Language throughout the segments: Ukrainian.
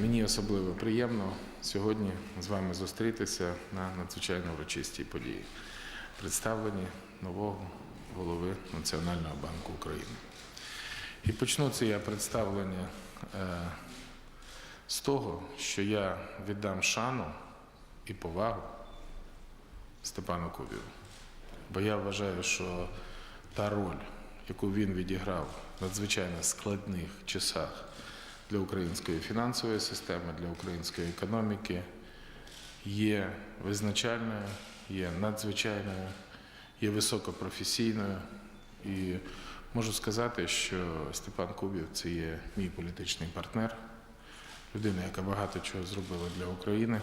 Мені особливо приємно сьогодні з вами зустрітися на надзвичайно урочистій події представленні нового голови Національного банку України. І почну це я представлення е, з того, що я віддам шану і повагу Степану Кубіву. Бо я вважаю, що та роль, яку він відіграв в надзвичайно складних часах для української фінансової системи, для української економіки, є визначальною, є надзвичайною, є високопрофесійною. І можу сказати, що Степан Кубів це є мій політичний партнер, людина, яка багато чого зробила для України,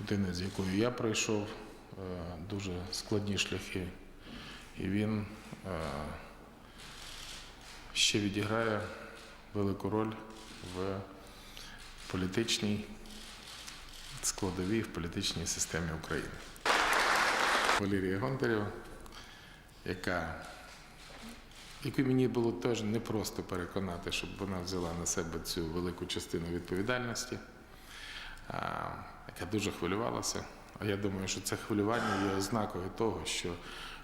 людина, з якою я пройшов е, дуже складні шляхи. І він е, ще відіграє велику роль в політичній складовій, в політичній системі України. Валерія Гонтарєва, яка яку мені було теж непросто переконати, щоб вона взяла на себе цю велику частину відповідальності, яка дуже хвилювалася. А я думаю, що це хвилювання є ознакою того, що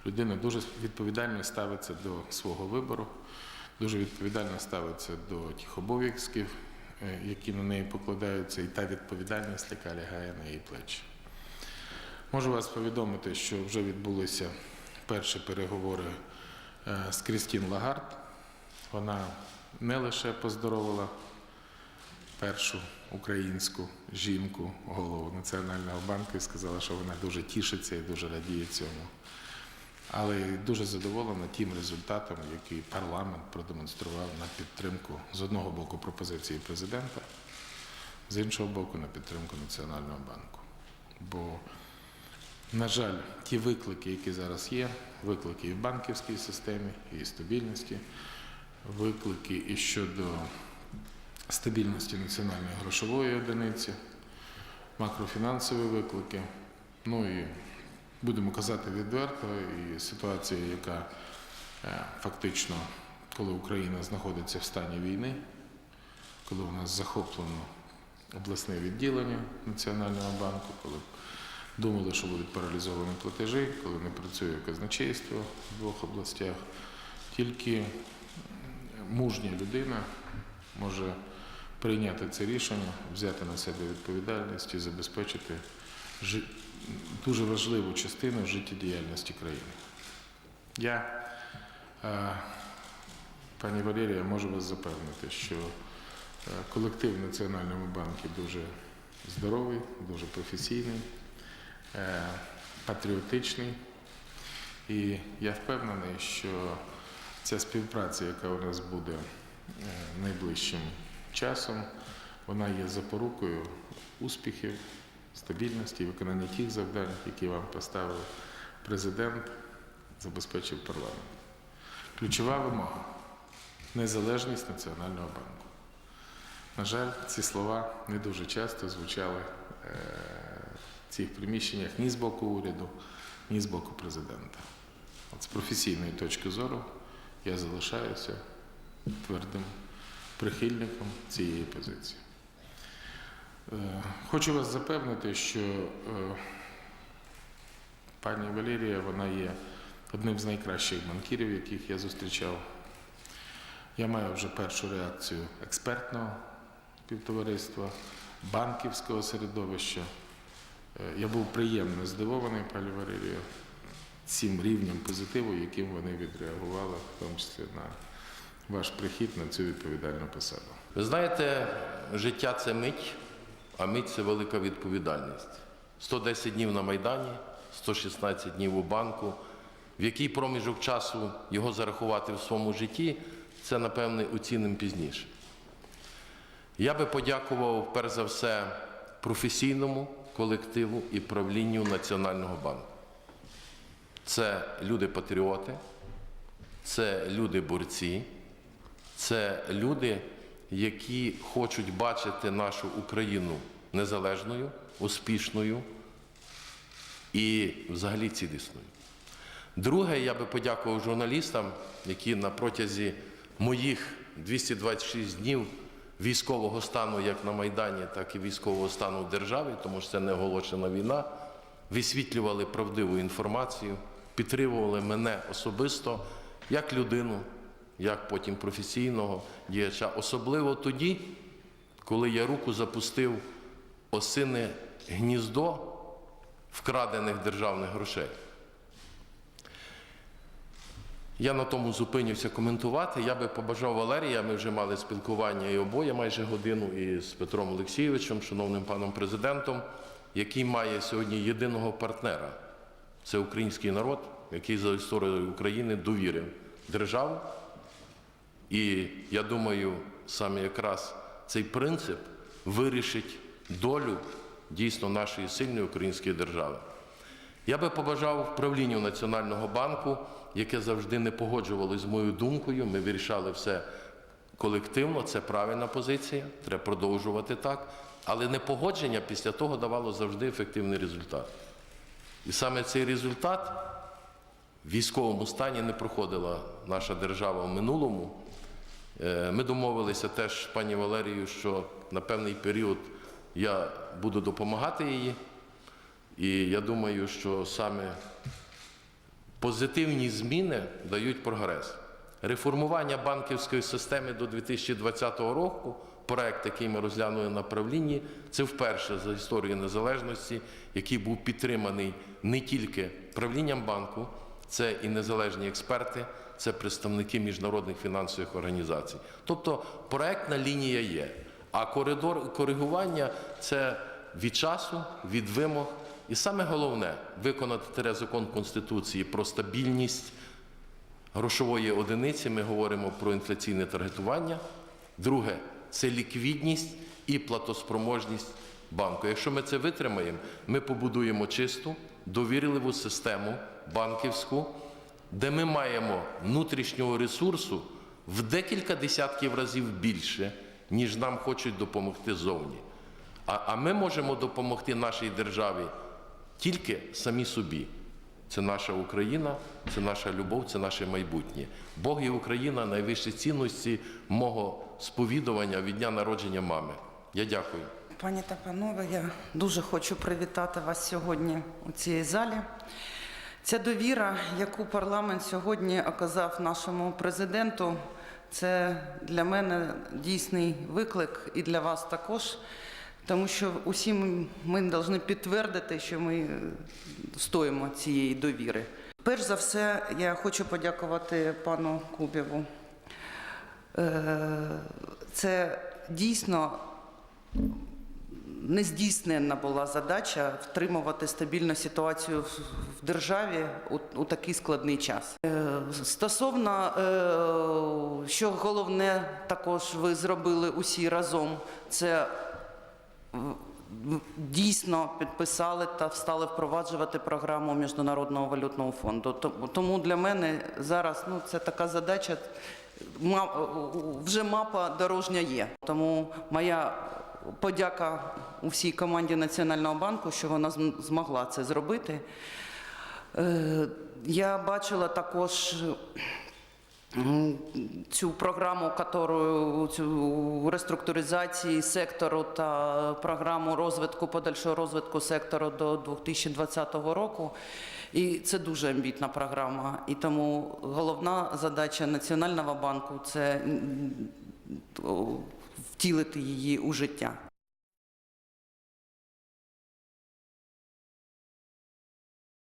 людина дуже відповідально ставиться до свого вибору, дуже відповідально ставиться до тих обов'язків, е, які на неї покладаються, і та відповідальність, яка лягає на її плечі. Можу вас повідомити, що вже відбулися перші переговори е, з Крістін Лагард. Вона не лише поздоровила першу українську жінку, голову Національного банку, і сказала, що вона дуже тішиться і дуже радіє цьому. Але дуже задоволена тим результатом, який парламент продемонстрував на підтримку з одного боку пропозиції президента, з іншого боку, на підтримку Національного банку. Бо на жаль, ті виклики, які зараз є, виклики і в банківській системі, і стабільності, виклики і щодо стабільності національної грошової одиниці, макрофінансові виклики. Ну і будемо казати відверто, і ситуація, яка е, фактично, коли Україна знаходиться в стані війни, коли у нас захоплено обласне відділення Національного банку, коли думали, що будуть паралізовані платежі, коли не працює казначейство в двох областях. Тільки мужня людина може прийняти це рішення, взяти на себе відповідальність і забезпечити дуже важливу частину життєдіяльності країни. Я, е, пані Валерія, можу вас запевнити, що е, колектив в Національному банку дуже здоровий, дуже професійний, е, патріотичний. І я впевнений, що ця співпраця, яка у нас буде найближчим часом, вона є запорукою успіхів, стабільності виконання тих завдань, які вам поставив президент, забезпечив парламент. Ключова вимога незалежність Національного банку. На жаль, ці слова не дуже часто звучали е, в цих приміщеннях ні з боку уряду, ні з боку президента. От з професійної точки зору я залишаюся твердим прихильником цієї позиції. Е, Хочу вас запевнити, що е, пані Валерія вона є одним з найкращих банкірів, яких я зустрічав. Я маю вже першу реакцію експертного півтовариства, банківського середовища. Е, Я був приємно здивований, пані Валерія, цим рівнем позитиву, яким вони відреагували, в тому числі на ваш прихід на цю відповідальну посаду. Ви знаєте, життя це мить, а мить це велика відповідальність. 110 днів на Майдані, 116 днів у банку. В який проміжок часу його зарахувати в своєму житті, це, напевне, оцінимо пізніше. Я би подякував, перш за все, професійному колективу і правлінню Національного банку. Це люди-патріоти, це люди-борці, це люди, які хочуть бачити нашу Україну незалежною, успішною і взагалі цілісною. Друге, я би подякував журналістам, які на протязі моїх 226 днів військового стану як на Майдані, так і військового стану в державі, тому що це не оголошена війна, висвітлювали правдиву інформацію, підтримували мене особисто як людину, як потім професійного діяча, особливо тоді, коли я руку запустив осине гніздо вкрадених державних грошей. Я на тому зупинюся коментувати. Я би побажав Валерія. Ми вже мали спілкування і обоє майже годину і з Петром Олексійовичем, шановним паном президентом, який має сьогодні єдиного партнера. Це український народ, який за історією України довірив державу. І я думаю, саме якраз цей принцип вирішить долю дійсно нашої сильної української держави. Я би побажав правлінню Національного банку, яке завжди не погоджувалося з моєю думкою. Ми вирішали все колективно, це правильна позиція, треба продовжувати так. Але непогодження після того давало завжди ефективний результат. І саме цей результат в військовому стані не проходила наша держава в минулому. Е, Ми домовилися теж пані Валерією, що на певний період я буду допомагати їй. І я думаю, що саме позитивні зміни дають прогрес. Реформування банківської системи до 2020 року, проект, який ми розглянули на правлінні, це вперше за історію незалежності, який був підтриманий не тільки правлінням банку, це і незалежні експерти, це представники міжнародних фінансових організацій. Тобто проектна лінія є. А коридор коригування це від часу, від вимог. І саме головне виконати закон Конституції про стабільність грошової одиниці. Ми говоримо про інфляційне таргетування. Друге це ліквідність і платоспроможність банку. Якщо ми це витримаємо, ми побудуємо чисту, довірливу систему банківську, де ми маємо внутрішнього ресурсу в декілька десятків разів більше, ніж нам хочуть допомогти зовні. А, а ми можемо допомогти нашій державі тільки самі собі. Це наша Україна, це наша любов, це наше майбутнє. Бог і Україна найвищі цінності мого сповідування від дня народження мами. Я дякую. Пані та панове, я дуже хочу привітати вас сьогодні у цій залі. Ця довіра, яку парламент сьогодні оказав нашому президенту, це для мене дійсний виклик і для вас також. Тому що усі ми, повинні підтвердити, що ми е, стоїмо цієї довіри. Перш за все, я хочу подякувати пану Кубєву. Е, Це дійсно нездійсненна була задача втримувати стабільну ситуацію в державі у, у такий складний час. Е, Стосовно, е, що головне, також ви зробили усі разом, це в- дійсно підписали та стали впроваджувати програму Міжнародного валютного фонду. Тому- для мене зараз ну, це така задача. Вже мапа дорожня є. Тому моя подяка у всій команді Національного банку, що вона змогла це зробити. Е, Я бачила також цю програму, цю реструктуризації сектору та програму розвитку подальшого розвитку сектору до 2020 року. І це дуже амбітна програма. І тому головна задача Національного банку це втілити її у життя.